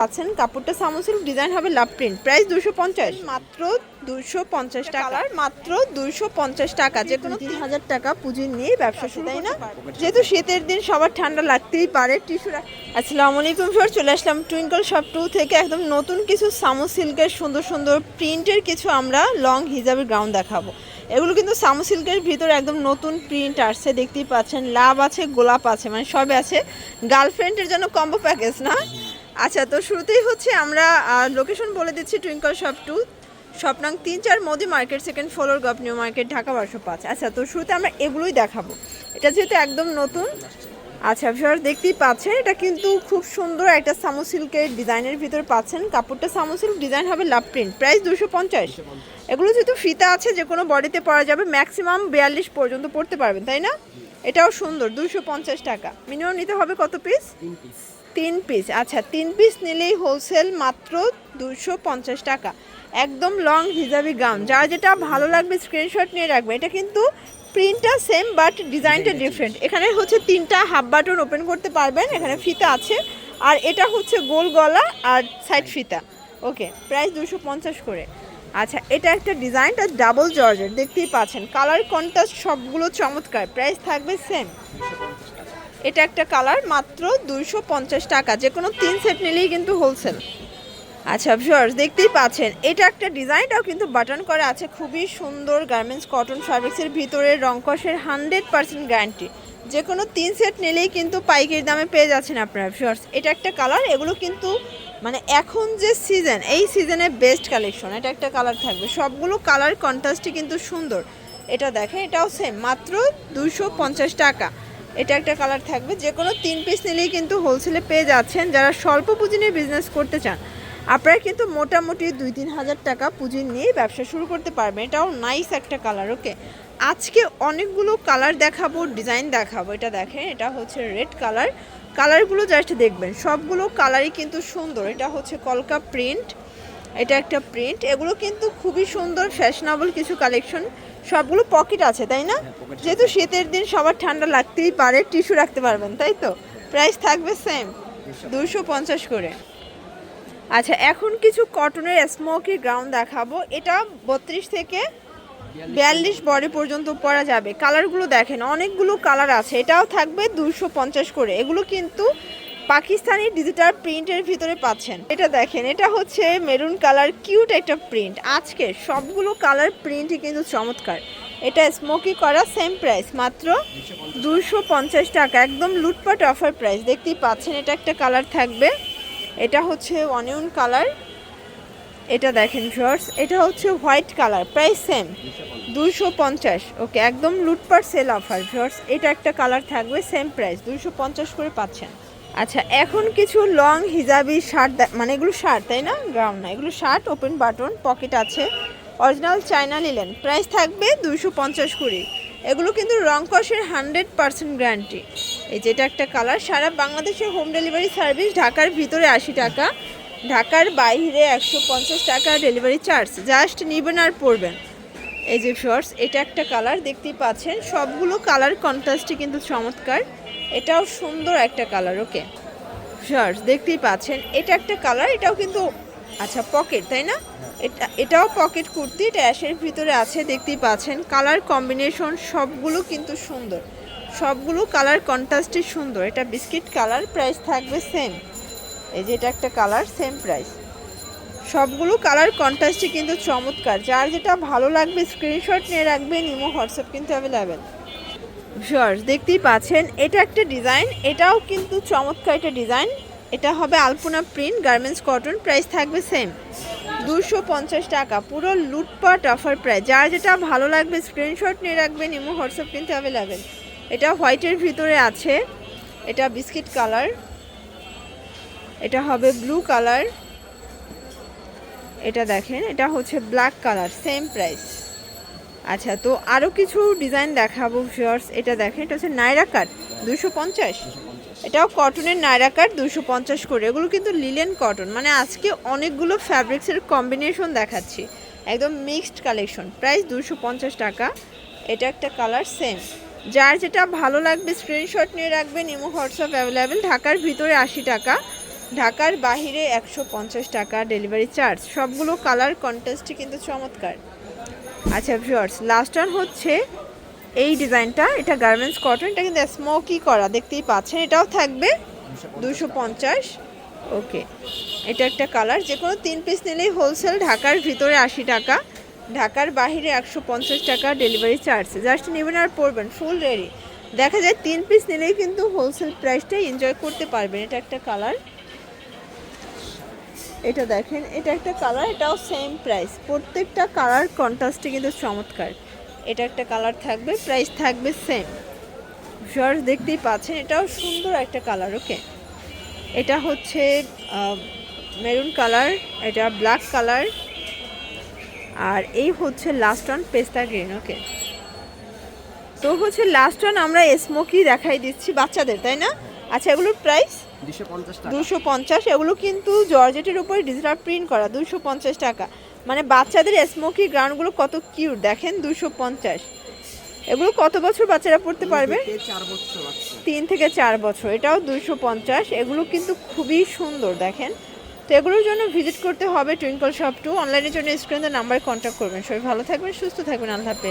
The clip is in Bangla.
পাচ্ছেন। কাপড়টা সামোসিল ডিজাইন হবে লাভ প্রিন্ট। প্রাইস দুশো পঞ্চাশ। মাত্র দুশো পঞ্চাশ টাকা। মাত্র দুশো পঞ্চাশ টাকা। যে কোনো তিন হাজার টাকা পুঁজি নিয়ে ব্যবসা শুরু তাই না? যেহেতু শীতের দিন সবার ঠান্ডা লাগতেই পারে টিস্যু আসসালামু আলাইকুম স্যার চলে আসলাম টুইঙ্কল শপ টু থেকে। একদম নতুন কিছু সামো সিল্কের সুন্দর সুন্দর প্রিন্টের কিছু আমরা লং হিজাবের গ্রাউন্ড দেখাবো। এগুলো কিন্তু সামো সিল্কের ভিতরে একদম নতুন প্রিন্ট আসছে দেখতেই পাচ্ছেন। লাভ আছে গোলাপ আছে মানে সবে আছে। গার্লফ্রেন্ডের জন্য কম্বো প্যাকেজ না? আচ্ছা তো শুরুতেই হচ্ছে আমরা লোকেশন বলে দিচ্ছি টুইঙ্কল শপ টু স্বপ্নাং তিন চার মোদি মার্কেট সেকেন্ড ফ্লোর গভ নিউ মার্কেট ঢাকা বারোশো পাঁচ। আচ্ছা তো শুরুতে আমরা এগুলোই দেখাবো। এটা যেহেতু একদম নতুন আচ্ছা ভিউয়ার্স দেখতেই পাচ্ছেন, এটা কিন্তু খুব সুন্দর একটা সামো সিল্কের ডিজাইনের ভিতর পাচ্ছেন। কাপড়টা সামো সিল্ক ডিজাইন হবে লাভ প্রিন্ট প্রাইস দুশো পঞ্চাশ। এগুলো যেহেতু ফিতা আছে, যে কোনো বডিতে পরা যাবে ম্যাক্সিমাম বিয়াল্লিশ পর্যন্ত পড়তে পারবেন, তাই না? এটাও সুন্দর, দুশো পঞ্চাশ টাকা। মিনিমাম নিতে হবে কত পিস তিন পিস আচ্ছা তিন পিস নিলেই হোলসেল মাত্র দুশো পঞ্চাশ টাকা। একদম লং হিজাবি গাউন যার যেটা ভালো লাগবে স্ক্রিনশট নিয়ে রাখবে। এটা কিন্তু প্রিন্টটা সেম বাট ডিজাইনটা ডিফারেন্ট এখানে হচ্ছে তিনটা হাফ বাটন ওপেন করতে পারবেন। এখানে ফিতা আছে। আর এটা হচ্ছে গোল গলা আর সাইড ফিতা। ওকে প্রাইস দুশো পঞ্চাশ করে। আচ্ছা এটা একটা ডিজাইনটা ডাবল জর্জের দেখতেই পাচ্ছেন। কালার কন্ট্রাস্ট সবগুলো চমৎকার। প্রাইস থাকবে সেম এটা একটা কালার মাত্র দুইশো পঞ্চাশ টাকা। যে কোনো তিন সেট নিলেই কিন্তু হোলসেল আচ্ছা ভিউয়ার্স দেখতেই পাচ্ছেন, এটা একটা ডিজাইনটাও কিন্তু বাটন করা আছে, খুবই সুন্দর গার্মেন্টস কটন ফ্যাব্রিক্সের ভিতরে রংকসের হান্ড্রেড পার্সেন্ট গ্যারান্টি যে কোনো তিন সেট নিলেই কিন্তু পাইকারি দামে পেয়ে যাচ্ছেন আপনারা ভিউয়ার্স এটা একটা কালার, এগুলো কিন্তু মানে এখন যে সিজন এই সিজনে বেস্ট কালেকশন এটা একটা কালার থাকবে, সবগুলো কালার কন্ট্রাস্টই কিন্তু সুন্দর। এটা দেখেন, এটাও সেম মাত্র দুশো টাকা। এটা একটা কালার থাকবে। যে কোনো তিন পিস নিলেই কিন্তু হোলসেলে পেয়ে যাচ্ছেন যারা স্বল্প পুঁজি নিয়ে বিজনেস করতে চান। আপনারা কিন্তু মোটামুটি দুই তিন হাজার টাকা পুঁজি নিয়ে ব্যবসা শুরু করতে পারবেন। এটাও নাইস একটা কালার ওকে আজকে অনেকগুলো কালার দেখাবো ডিজাইন দেখাবো। এটা দেখেন, এটা হচ্ছে রেড কালার কালারগুলো জাস্ট দেখবেন। সবগুলো কালারই কিন্তু সুন্দর। এটা হচ্ছে কলকা প্রিন্ট এটা একটা প্রিন্ট এগুলো কিন্তু খুবই সুন্দর ফ্যাশনেবল কিছু কালেকশন সবগুলো পকেট আছে তাই না? যেহেতু শীতের দিন সবার ঠান্ডা লাগতেই পারে টিস্যু রাখতে পারবেন তাই তো? প্রাইস থাকবে সেম দুশো। পঞ্চাশ করে। আচ্ছা এখন কিছু কটনের স্মোকি গ্রাউন্ড দেখাবো। এটা বত্রিশ থেকে বিয়াল্লিশ। বডি পর্যন্ত পরা যাবে। কালারগুলো দেখেন অনেকগুলো কালার আছে। এটাও থাকবে দুশো পঞ্চাশ করে। এগুলো কিন্তু পাকিস্তানি ডিজিটাল প্রিন্টের ভিতরে পাচ্ছেন। এটা দেখেন, এটা হচ্ছে মেরুন কালার কিউট একটা প্রিন্ট আজকে সবগুলো কালার প্রিন্টই কিন্তু চমৎকার। এটা স্মোকি করা সেম প্রাইস মাত্র দুশো পঞ্চাশ টাকা। একদম লুটপাট অফার প্রাইস দেখতেই পাচ্ছেন, এটা একটা কালার থাকবে। এটা হচ্ছে অনিয়ন কালার এটা দেখেন শর্টস এটা হচ্ছে হোয়াইট কালার প্রাইস সেম দুশো পঞ্চাশ ওকে একদম লুটপাট সেল অফার শর্টস এটা একটা কালার থাকবে সেম প্রাইস দুশো পঞ্চাশ করে পাচ্ছেন। আচ্ছা এখন কিছু লং হিজাবি শার্ট মানে এগুলো শার্ট তাই না? গ্রাউন্ড না, এগুলো শার্ট ওপেন বাটন পকেট আছে। অরিজিনাল চায়না নিলেন প্রাইস থাকবে দুশো পঞ্চাশ কুড়ি। এগুলো কিন্তু রং কষের হান্ড্রেড পার্সেন্ট গ্যারান্টি এই যেটা একটা কালার সারা বাংলাদেশে হোম ডেলিভারি সার্ভিস ঢাকার ভিতরে আশি টাকা, ঢাকার বাইরে একশো পঞ্চাশ টাকা ডেলিভারি চার্জ জাস্ট নেবেন আর পড়বেন এই যে শর্টস এটা একটা কালার দেখতেই পাচ্ছেন। সবগুলো কালার কন্ট্রাস্টই কিন্তু চমৎকার। এটাও সুন্দর একটা কালার ওকে শর্টস দেখতেই পাচ্ছেন। এটা একটা কালার এটাও কিন্তু আচ্ছা পকেট তাই না? এটা, এটাও পকেট কুর্তি, এটা অ্যাশের ভিতরে আছে, দেখতেই পাচ্ছেন। কালার কম্বিনেশন সবগুলো কিন্তু সুন্দর। সবগুলো কালার কন্ট্রাস্টই সুন্দর। এটা বিস্কিট কালার প্রাইস থাকবে সেম এই যে এটা একটা কালার সেম প্রাইস সবগুলো কালার কন্ট্রাস্টই কিন্তু চমৎকার। যার যেটা ভালো লাগবে স্ক্রিনশট নিয়ে রাখবেন, ইমো, হোয়াটসঅ্যাপ কিন্তু অ্যাভেলেবেল ভিউয়ার্স দেখতেই পাচ্ছেন, এটা একটা ডিজাইন এটাও কিন্তু চমৎকার একটা ডিজাইন এটা হবে alpana print garments cotton price থাকবে সেম দুশো পঞ্চাশ টাকা, পুরো লুটপাট অফার প্রাইস যার যেটা ভালো লাগবে স্ক্রিনশট নিয়ে রাখবেন, ইমো, হোয়াটসঅ্যাপ কিন্তু অ্যাভেলেবেল এটা হোয়াইটের ভিতরে আছে, এটা বিস্কিট কালার এটা হবে ব্লু কালার এটা দেখেন এটা হচ্ছে ব্ল্যাক কালার সেম প্রাইস আচ্ছা তো আরও কিছু ডিজাইন দেখাবো শিওর্স এটা দেখেন এটা হচ্ছে নাইরা কাট দুশো পঞ্চাশ। এটাও কটনের নাইরা কাট দুশো পঞ্চাশ করে। এগুলো কিন্তু লিলেন কটন মানে আজকে অনেকগুলো ফ্যাব্রিক্সের কম্বিনেশন দেখাচ্ছি। একদম মিক্সড কালেকশন প্রাইস দুশো পঞ্চাশ টাকা। এটা একটা কালার সেম যার যেটা ভালো লাগবে স্ক্রিনশট নিয়ে রাখবেন ইমো হোয়াটসঅ্যাপ অ্যাভেলেবেল ঢাকার ভিতরে আশি টাকা। ঢাকার বাহিরে একশো পঞ্চাশ টাকা ডেলিভারি চার্জ সবগুলো কালার কন্টেস্টই কিন্তু চমৎকার। আচ্ছা ভিউয়ার্স লাস্ট ওয়ান হচ্ছে এই ডিজাইনটা এটা গার্মেন্টস কটন এটা কিন্তু স্মোকি করা, দেখতেই পাচ্ছেন। এটাও থাকবে দুশো পঞ্চাশ। ওকে এটা একটা কালার যে কোনো তিন পিস নিলেই হোলসেল ঢাকার ভিতরে আশি টাকা। ঢাকার বাহিরে একশো পঞ্চাশ টাকা ডেলিভারি চার্জ জাস্ট নেবেন আর পড়বেন ফুল রেডি দেখা যায় তিন পিস নিলেই কিন্তু হোলসেল প্রাইসটাই এনজয় করতে পারবেন। এটা একটা কালার এটা দেখেন, এটা একটা কালার এটাও সেম প্রাইস প্রত্যেকটা কালার কন্ট্রাস্টে কিন্তু চমৎকার। এটা একটা কালার থাকবে প্রাইস থাকবে সেম ভিউয়ার্স দেখতেই পাচ্ছেন, এটাও সুন্দর একটা কালার ওকে এটা হচ্ছে মেরুন কালার এটা ব্ল্যাক কালার আর এই হচ্ছে লাস্ট ওয়ান পেস্তা গ্রিন ওকে তো হচ্ছে লাস্ট ওয়ান আমরা স্মোকি দেখাই দিচ্ছি বাচ্চাদের, তাই না? আচ্ছা এগুলোর প্রাইস দুশো পঞ্চাশ এগুলো কিন্তু জর্জেটের উপরে ডিজিটাল প্রিন্ট করা দুশো পঞ্চাশ টাকা। মানে বাচ্চাদের স্মোকি গ্রাউন্ডগুলো কত কিউট দেখেন দুশো পঞ্চাশ। এগুলো কত বছর বাচ্চারা পড়তে পারবে? তিন থেকে চার বছর এটাও দুশো পঞ্চাশ এগুলো কিন্তু খুবই সুন্দর দেখেন। তো এগুলোর জন্য ভিজিট করতে হবে টুইঙ্কল শপ টু অনলাইনের জন্য স্ক্রিনের নাম্বারে কন্ট্যাক্ট করবেন। সবাই ভালো থাকবেন সুস্থ থাকবেন আল্লাহ হাফেজ।